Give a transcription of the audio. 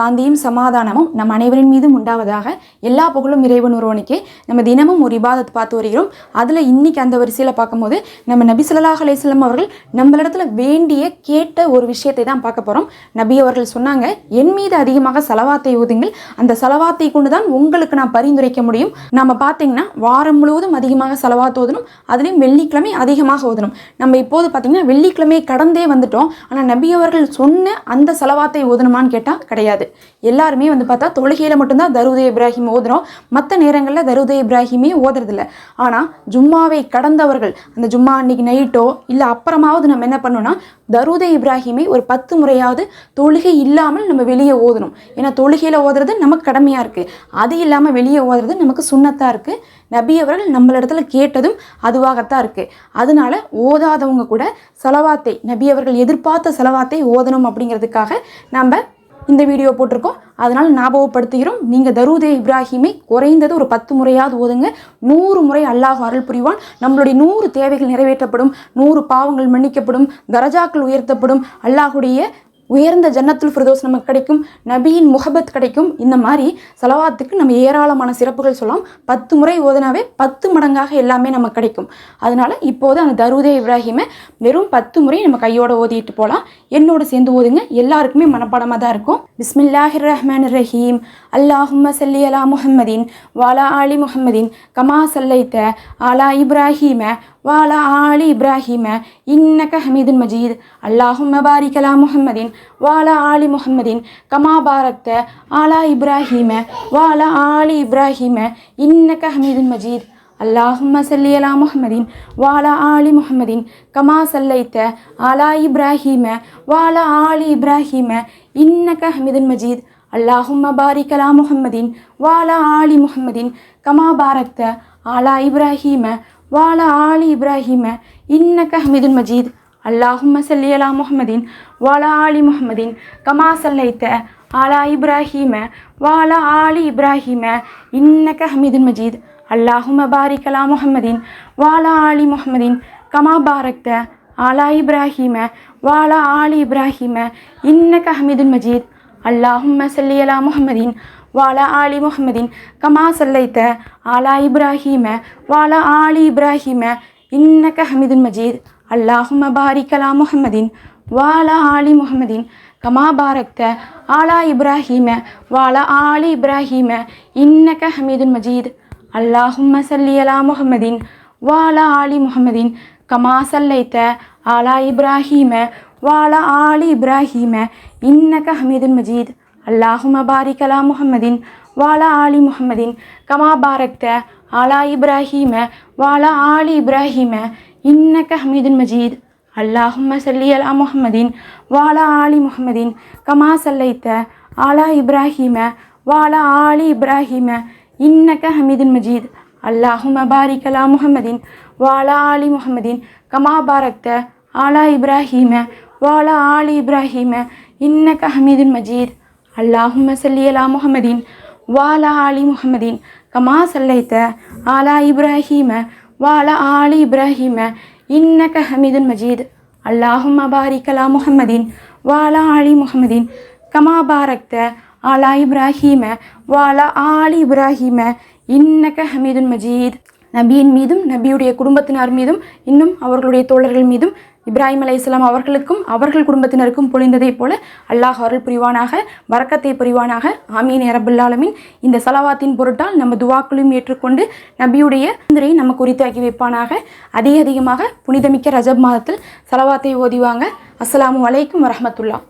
சாந்தியும் சமாதானமும் நம் அனைவரின் மீதும் உண்டாவதாக எல்லா புகழும் இறைவன் ஒருவனுக்கே. நம்ம தினமும் ஒரு இபாதத் பார்த்து வருகிறோம். அதில் இன்னைக்கு அந்த வரிசையில் பார்க்கும்போது நம்ம நபி சொல்லாஹ் அலைஹி அவர்கள் நம்மளிடத்துல வேண்டிய கேட்ட ஒரு விஷயத்தை தான் பார்க்க போகிறோம் நபி அவர்கள் சொன்னாங்க என் மீது அதிகமாக செலவாத்தை ஊதுங்கள். அந்த செலவாத்தை கொண்டு தான் உங்களுக்கு நான் பரிந்துரைக்க முடியும். நம்ம பார்த்தீங்கன்னா வாரம் முழுவதும் அதிகமாக செலவாத்து ஓதணும் அதுலேயும் வெள்ளிக்கிழமை அதிகமாக ஓதணும் நம்ம இப்போது பார்த்தீங்கன்னா வெள்ளிக்கிழமை கடந்தே வந்துட்டோம். ஆனால் நபி அவர்கள் சொன்ன அந்த செலவாத்தை ஓதணுமான்னு கேட்டால் கிடையாது. எல்லாருமே வந்து பார்த்தா தொழுகையில் மட்டும்தான் தருதே இப்ராஹிம் ஓதுறோம். மற்ற நேரங்களில் தருதே இப்ராஹிமே ஓதுறதில்ல. ஆனால் ஜும்மாவை கடந்தவர்கள் அந்த ஜும்மா அன்னைக்கு நைட்டோ இல்லை அப்புறமாவது நம்ம என்ன பண்ணோம்னா தருதே இப்ராஹிமை ஒரு பத்து முறையாவது தொழுகை இல்லாமல் நம்ம வெளியே ஓதணும். ஏன்னா தொழுகையில் ஓதுறது நமக்கு கடமையாக இருக்குது அது இல்லாமல் வெளியே ஓதுறது நமக்கு சுண்ணத்தாக இருக்குது நபி அவர்கள் நம்மளிடத்துல கேட்டதும் அதுவாகத்தான் இருக்குது அதனால ஓதாதவங்க கூட செலவாத்தை நபி அவர்கள் எதிர்பார்த்த செலவாத்தை ஓதணும் அப்படிங்கிறதுக்காக நம்ம இந்த வீடியோ போட்டிருக்கோம். அதனால் ஞாபகப்படுத்துகிறோம் நீங்கள் தருதே இப்ராஹிமை குறைந்தது ஒரு பத்து முறையாவது ஓதுங்க. நூறு முறை அல்லாஹ் அருள் புரிவான். நம்மளுடைய நூறு தேவைகள் நிறைவேற்றப்படும். நூறு பாவங்கள் மன்னிக்கப்படும். தரஜாக்கள் உயர்த்தப்படும். அல்லாஹுடைய உயர்ந்த ஜன்னத்துல் ஃபிரதோஸ் நமக்கு கிடைக்கும் நபியின் முகபத் கிடைக்கும். இந்த மாதிரி செலவாத்துக்கு நம்ம ஏராளமான சிறப்புகள் சொல்லலாம். பத்து முறை ஓதுனாவே பத்து மடங்காக எல்லாமே நமக்கு கிடைக்கும். அதனால் இப்போது அந்த தருதே இப்ராஹிமை வெறும் பத்து முறை நம்ம கையோட ஓதிட்டு போகலாம் என்னோட சேர்ந்து ஓதுங்க. எல்லாருக்குமே மனப்பாடமாக தான் இருக்கும். பிஸ்மில்லாஹிர் ரஹ்மான் ரஹீம். அல்லாஹும்ம சல்லி அலா முஹம்மதின் வாலா ஆலி முஹம்மதின் கமா சல்லைத்த ஆலா இப்ராஹீம வாலா ஆலி இப்ராஹீம இன்னக ஹமீதுன் மஜீத். அல்லாஹும்ம பாரிகலா அலா முஹம்மதின் வாலா ஆலி முஹம்மதின் கமா பாரக்த ஆலா இப்ராஹீம வாலா ஆலி இப்ராஹீம இன்னக ஹமீதுன் மஜீத். அல்லாஹும் சல்லி அலா முஹமதின் வாலா ஆலி முஹமதின் கமா சல்லைத்த ஆலா இப்ராஹீம வாலா ஆலி இப்ராஹீம இன்னக ஹமிதுன் மஜீத் அல்லாஹும் பாரிக் அலா முஹம்மதின் வாலா ஆலி முஹம்மதின் கமா பாரக்த ஆலா இப்ராஹீம வாலா ஆலி இப்ராஹீம இன்னக ஹமிதுன் மஜீத் அல்லாஹும் சல்லி அலா முஹமதின் வாலா ஆலி முஹமதின் கமா சல்லைத்த ஆலா இப்ராஹீம வாலா ஆலி இப்ராஹீம இன்னக ஹமீதுன் மஜீத் அல்லாஹும பாரிகலா முஹம்மதின் வாலா ஆலி முஹம்மதின் கமா பாரக்த ஆலா இப்ராஹீம வாலா ஆலி இப்ராஹீம இன்ன கஹமிதுன் மஜீத் அல்லாஹும்ம சல்லி அலா முஹம்மதின் வாலா ஆலி முஹம்மதின் கமா சல்லைத்த ஆலா இப்ராஹீம வாலா ஆலி இப்ராஹீம இன்ன கஹமிதுன் மஜீத் அல்லாஹும பாரிகலா முஹம்மதின் வாலா ஆலி முஹம்மதின் கமா பாரக்த ஆலா இப்ராஹீம வாலா ஆலி இப்ராஹீம இன்னக ஹமீதுன் மஜீத் அல்லாஹும் சல்லி அலா முஹமதின் வாலா ஆலி முஹமதின் கமா சல்லைத்த ஆலா இப்ராஹீம வாலா ஆலி இப்ராஹீம இன்னக ஹமீதுன் மஜீத். அல்லாஹும் பாரிக் அலா முஹமதின் வாலா ஆலி முஹமதின் கமா பாரக்த ஆலா இப்ராஹீம வாலா ஆலி இப்ராஹீம இன்னக ஹமீதுன் மஜீத். அல்லாஹும் சல்லி அலா முஹமதின் வாலா ஆலி முஹமதின் கமா சல்லைத்த ஆலா இப்ராஹீம வாலா ஆலி இப்ராஹீம இன்னக்க ஹமீதின் மஜீத். அல்லாஹும் அபாரிகலா முஹம்மதின் வாலா ஆலி முஹம்மதின். கமா பாரக்த ஆலா இப்ராஹீம வாலா ஆலி இப்ராஹீம இன்னக்க ஹமீதின் மஜீத். அல்லாஹும் சல்லி அலா முஹம்மதின் வாலா ஆலி முஹம்மதின். கமா சல்லைத்த ஆலா இப்ராஹீம வாலா ஆலி இப்ராஹீம இன்னக்க ஹமீதுன் மஜீத். அல்லாஹும் அபாரிகலா முஹம்மதின் வாலா ஆலி முஹம்மதின். கமா பாரக்த ஆலா இப்ராஹீம வாலா ஆலி இப்ராஹீம. இன்னக்க ஹமீதுன் மஜீத். நபியின் மீதும் நபியுடைய குடும்பத்தினர் மீதும் இன்னும் அவர்களுடைய தோழர்கள் மீதும் இப்ராஹிம் அலை இஸ்லாம் அவர்களுக்கும் அவர்கள் குடும்பத்தினருக்கும் பொழிந்ததைப் போல அல்லாஹ் அருள் புரிவானாக வரக்கத்தை புரிவானாக. ஆமீன் அரபுல்லாலமின் இந்த சலவாத்தின் பொருட்டால் நம்ம துவாக்களையும் ஏற்றுக்கொண்டு நபியுடைய சிந்தனையை நம்ம குறித்தாக்கி வைப்பானாக. அதிக அதிகமாக புனிதமிக்க ரஜப் மாதத்தில் சலவாத்தை ஓதிவாங்க அஸ்லாம் வலைக்கும் வரமத்துல்லா